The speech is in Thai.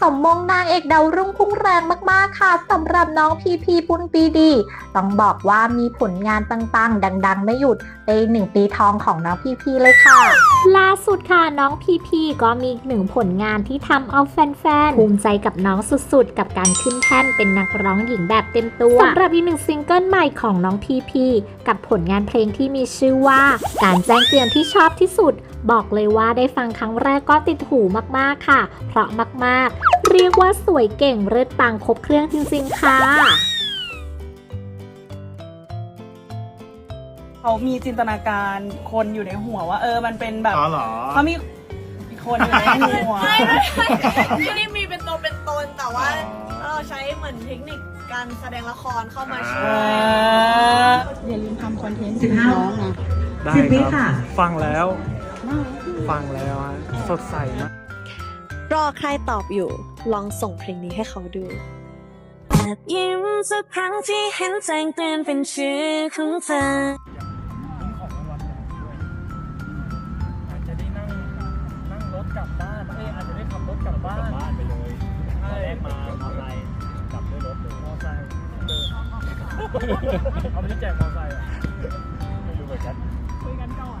สมมงนางเอกดาวรุ่งพุ่งแรงมากๆค่ะสำหรับน้องพีพีปุณปีดี ต้องบอกว่ามีผลงานปังๆ ดัง ๆ ไม่หยุดเป็นหนึ่งปีทองของน้องพีพีเลยค่ะ ล่าสุดค่ะน้องพีพีก็มีอีกหนึ่งผลงานที่ทำเอาแฟนๆภูมิใจกับน้องสุดๆ กับการขึ้นแท่นเป็นนักร้องหญิงแบบเต็มตัวสำหรับอีกหนึ่งซิงเกิลใหม่ของน้องพีพีกับผลงานเพลงที่มีชื่อว่า การแจ้งเตือนที่ชอบที่สุด บอกเลยว่าได้ฟังครั้งแรกก็ติดหูมากๆค่ะ เพราะมากๆ เรียกว่าสวยเก่งเลิศปังครบเครื่องจริงๆค่ะ เขามีจินตนาการคนอยู่ในหัวว่า เออมันเป็นแบบอ๋อเหรอ เขามีมีคนอยู่ในหัว ไม่ไม่ไม่ได้มีเป็นตัวเป็นตนแต่ว่าเราใช้เหมือนเทคนิคการแสดงละครเข้ามาช่วเอยออย่าลืมทำคอนเทนต์สิบห้าน้องนะได้สิบวิครัค่ะฟังแล้ว ฟังแล้วฮะสดใสมาก รอใครตอบอยู่ลองส่งเพลงนี้ให้เขาดูแอบยิ้มสักครั้งที่เห็นแจงเตือนเป็นชื่อของเธออาจจะได้นั่งนั่งรถกลับบ้านเอ้ยอาจจะได้ขับรถกลับบ้านกลับบ้านไปเลยใช่มามอไซค์กลับด้วยรถเลยมอไซค์เดินเอาไปแจกมอไซค์อะไม่รู้เหมือนกันคุยกันก่อน